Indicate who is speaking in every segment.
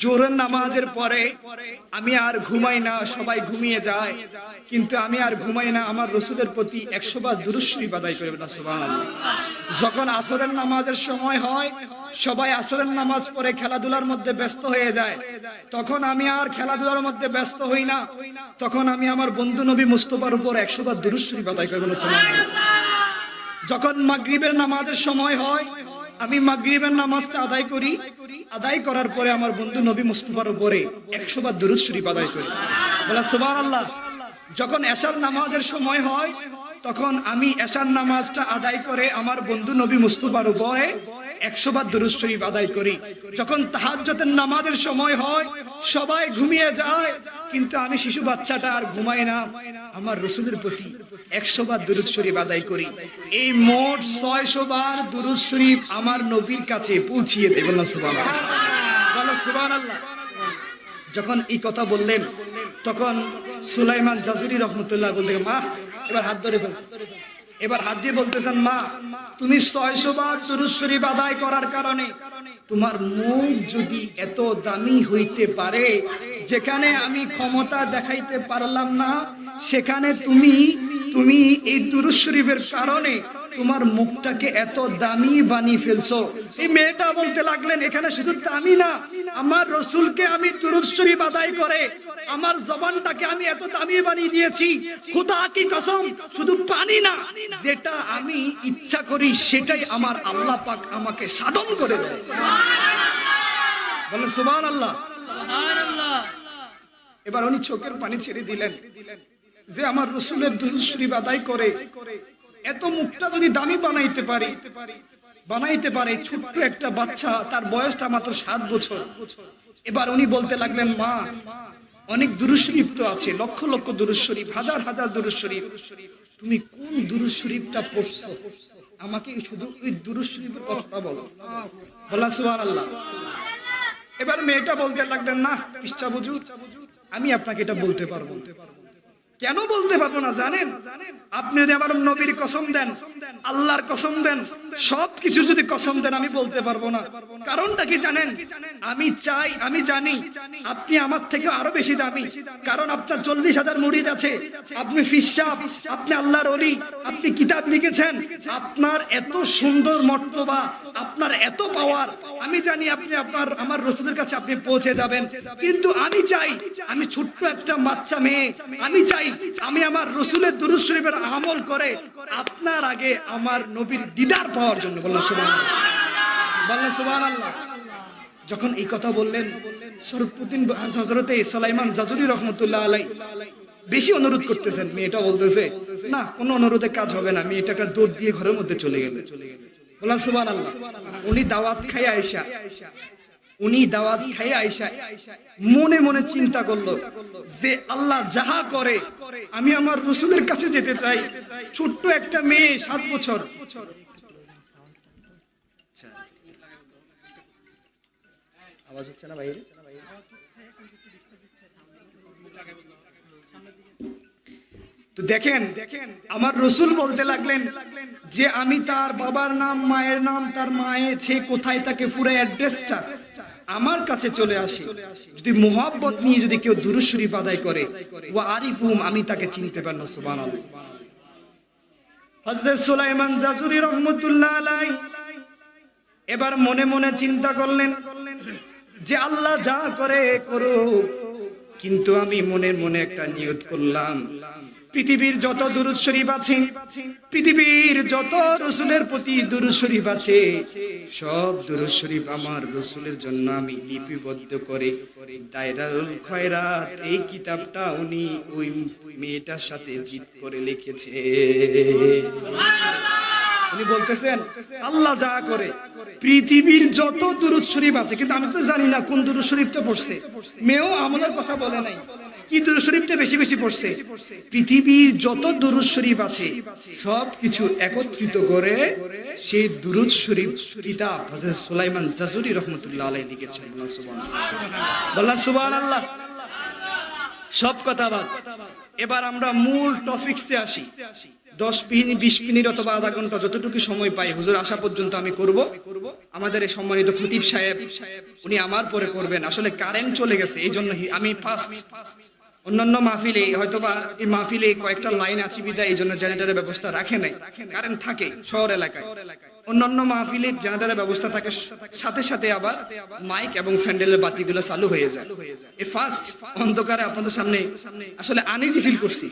Speaker 1: জোরের নামাজের পরে আমি আর ঘুমাই না, সবাই ঘুমিয়ে যায়। কিন্তু আমি আর ঘুমাই না, আমার রসুলের প্রতি একশো বার দুরুশ্রী বাদাই করবে না সুবাহ যখন আসরের নামাজের সময় হয়, সবাই আসরের নামাজ পড়ে খেলাধুলার মধ্যে ব্যস্ত হয়ে যায়। তখন আমি আর খেলাধুলার মধ্যে ব্যস্ত হই না। তখন আমি আমার বন্ধু নবী মুস্তফার উপর একশো বার দুরুশ্রী বাদাই করবে না সুবাহ যখন মাগরিবের নামাজের সময় হয় আমি মাগরিবের নামাজটা আদায় করি। আদায় করার পরে আমার বন্ধু নবী মুস্তফার উপরে একশো বার দুরুদ শরীফ আদায় করি। বলা সুবাহ আল্লাহ যখন এশার নামাজের সময় হয়, তখন আমি এশার নামাজটা আদায় করে আমার বন্ধু নবী মুস্তফার উপরে একশো বার দুরুদ শরীফ আদায় করি। যখন তাহাজ্জতের নামাজের সময় হয় সবাই ঘুমিয়ে যায়। কিন্তু আমি শিশু বাচ্চাটা আর ঘুমাই না। আমার রসুলের প্রতি একশো বার দুরুদ শরীফ আদায় করি। এই মোট ছয়শো বার দুরুদ শরীফ আমার নবীর কাছে পৌঁছিয়ে দেবেন যখন এই কথা বললেন, তখন সুলাইমান জাজুরি রহমতুল্লাহ বললেন মা, এবার হাত ধরে ফেল এবার হাত দিয়ে বলতেছেন মা, তুমি ছয়শো বার দুরুদ শরীফ আদায় করার কারণে তোমার মুখ যদি এত দামি হইতে পারে, যেখানে আমি ক্ষমতা দেখাইতে পারলাম না, সেখানে তুমি তুমি এই দুরুশরীফের কারণে তোমার মুখটাকে এত দামি বানিয়ে ফেলছো। এই মেয়েটা বলতে লাগলেন, এখানে শুধু দামি না আমার রসুলকে আমি শরীফ আদায় করে, আমার জবানটাকে আমি এত দামি বানিয়ে দিয়েছি, খোদা কি কসম, শুধু পানি না, যেটা আমি ইচ্ছা করি সেটাই আমার আল্লাহ পাক আমাকে সাধন করে দেয়। সুবহান আল্লাহ এবার উনি চোখের পানি ছেড়ে দিলেন, যে আমার রসুলের দুরুদ শরীফ আদায় করে, এত মুখটা যদি দামি বানাইতে পারি বানাইতে পারে ছোট্ট একটা বাচ্চা, তার বয়সটা মাত্র সাত বছর। এবার উনি বলতে লাগলেন, মা, অনেক দুরুদ শরীফ তো আছে, লক্ষ লক্ষ দুরুদ শরীফ, হাজার হাজার দুরুদ শরীফ। তুমি কোন দুরুদ শরীফটা পড়ছো? আমাকে শুধু ওই দুরুদ শরীফের কথাটা বলো। বলা সুহান আল্লাহ এবার মেয়েটা বলতে লাগলেন, না বুঝু আমি আপনাকে এটা বলতে পারব। কেন বলতে পারব না জানেন? আপনি যদি আমার নবীর কসম দেন, আল্লাহর কসম দেন, সব কিছু যদি কসম দেন, আমি বলতে পারব না। কারণটা কি জানেন? আমি চাই, আমি জানি আপনি আমার থেকে আরও বেশি দামি। কারণ আপনার চল্লিশ হাজার মুড়িদ আছে। আপনি ফিসাব আপনি আল্লাহর অলি আপনি কিতাব লিখেছেন। আপনার এত সুন্দর মর্তবা, আপনার এত পাওয়ার। আমি জানি আপনি আপনার, আমার রসুলের কাছে আপনি পৌঁছে যাবেন। কিন্তু আমি চাই, আমি ছোট্ট একটা বাচ্চা মেয়ে। আমি চাই আমি আমার রসুলের দুরুদ শরীফের আমল করে আপনার আগে আমার নবীর দিদার পাওয়ার জন্য বললাম সুবহান বললেন সুবহান আল্লাহ যখন এই কথা বললেন হজরতে সালাইমান জাজুরি রহমতুল্লাহ আলাই বেশি অনুরোধ করতেছেন, মেয়েটা বলতেছে, না, কোনো অনুরোধে কাজ হবে না, মেয়েটা একটা দৌড় দিয়ে ঘরের মধ্যে চলে গেলে। বললাম আল্লাহ উনি দাওয়াত খাই উনি দাওয়াত খাই আয়সা মনে মনে চিন্তা করল যে আল্লাহ যাহা করে আমি আমার রসুলের কাছে যেতে চাই। ছোট্ট একটা মেয়ে সাত বছর। আওয়াজ হচ্ছে না বাইরে তো দেখেন দেখেন আমার রসুল বলতে লাগলেন যে আমি তার বাবার নাম মায়ের নাম তার মায়ের সে কোথায় তাকে পুরো অ্যাড্রেসটা আমার কাছে চলে আসে। যদি মোহাব্বত নিয়ে যদি কেউ দুরুশ্বরী আদায় করে ও আরিফুম আমি তাকে চিনতে পারল সুবান সুলাইমান জাজুরি রহমতুল্লাহ আলাই এবার মনে মনে চিন্তা করলেন যে আল্লাহ যা করে করুক, কিন্তু আমি মনের মনে একটা নিয়ত করলাম। পৃথিবীর যত দুরুদ শরীফ আছে পৃথিবীর যত রসুলের প্রতি দুরুদ শরীফ আছে সব দুরুদ শরীফ আমার রসুলের জন্য আমি লিপিবদ্ধ করে দায়রারুল খয়রাত এই কিতাবটা উনি ওই মেয়েটার সাথে জিত করে লিখেছে। উনি বলতেছেন আল্লাহ যা করে পৃথিবীর যত দুরুদ শরীফ আছে কিন্তু আমি তো জানি না কোন দুরুদ শরীফটা পড়ছে। মেয়েও আমলের কথা বলে নাই। এবার আমরা মূল টপিকসে আসি। দশ মিনিট, বিশ মিনিট অথবা আধা ঘণ্টা যতটুকু সময় পাই, হুজুর আসা পর্যন্ত আমি করব। আমাদের এই সম্মানিত খতিব সাহেব, উনি আমার পরে করবেন। আসলে কারেন্ট চলে গেছে এই জন্য আমি ফার্স্ট অন্যান্য মাহফিলে হয়তোবা এই মাহফিলে কয়েকটা লাইন আছে বিদায় এই জন্য জেনারেটরের ব্যবস্থা রাখে নাই। কারেন্ট থাকে শহর এলাকায়। অন্যান্য মাহফিলে জেনারেটরের ব্যবস্থা থাকে সাথে সাথে আবার মাইক এবং ফ্যান্ডেলের বাতিগুলো চালু হয়ে যায়। এই ফার্স্ট অন্ধকারে আপনাদের সামনে আসলে আনিজি ফিল করছি।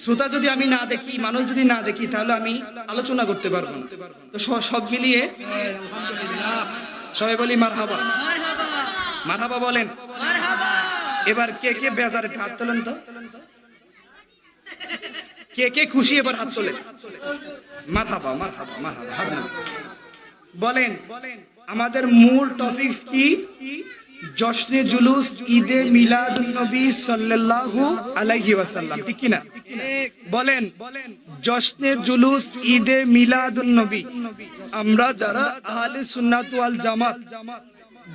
Speaker 1: শ্রোতা যদি আমি না দেখি মানুষ যদি না দেখি তাহলে আমি আলোচনা করতে পারব না। তো সব মিলিয়ে সবাই বলি মারহাবা। মারহাবা বলেন। এবার কে কে বেজার হাত তোলেন তো? কে কে খুশি এবার হাত তোলেন মারহাবা মারহাবা মারহাবা, হাত নামান। বলেন, আমাদের মূল টপিক কি? জশ্নে জুলুস, ঈদে মিলাদুন নবী সাল্লাল্লাহু আলাইহি ওয়াসাল্লাম, ঠিক কি না বলেন জশ্নে জুলুস, ঈদে মিলাদুন নবী আমরা যারা আহলে সুন্নাত ওয়াল জামাত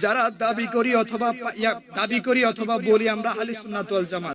Speaker 1: যারা দাবি করি অথবা দাবি করি অথবা বলি আমরা সুন্নাত জামাত।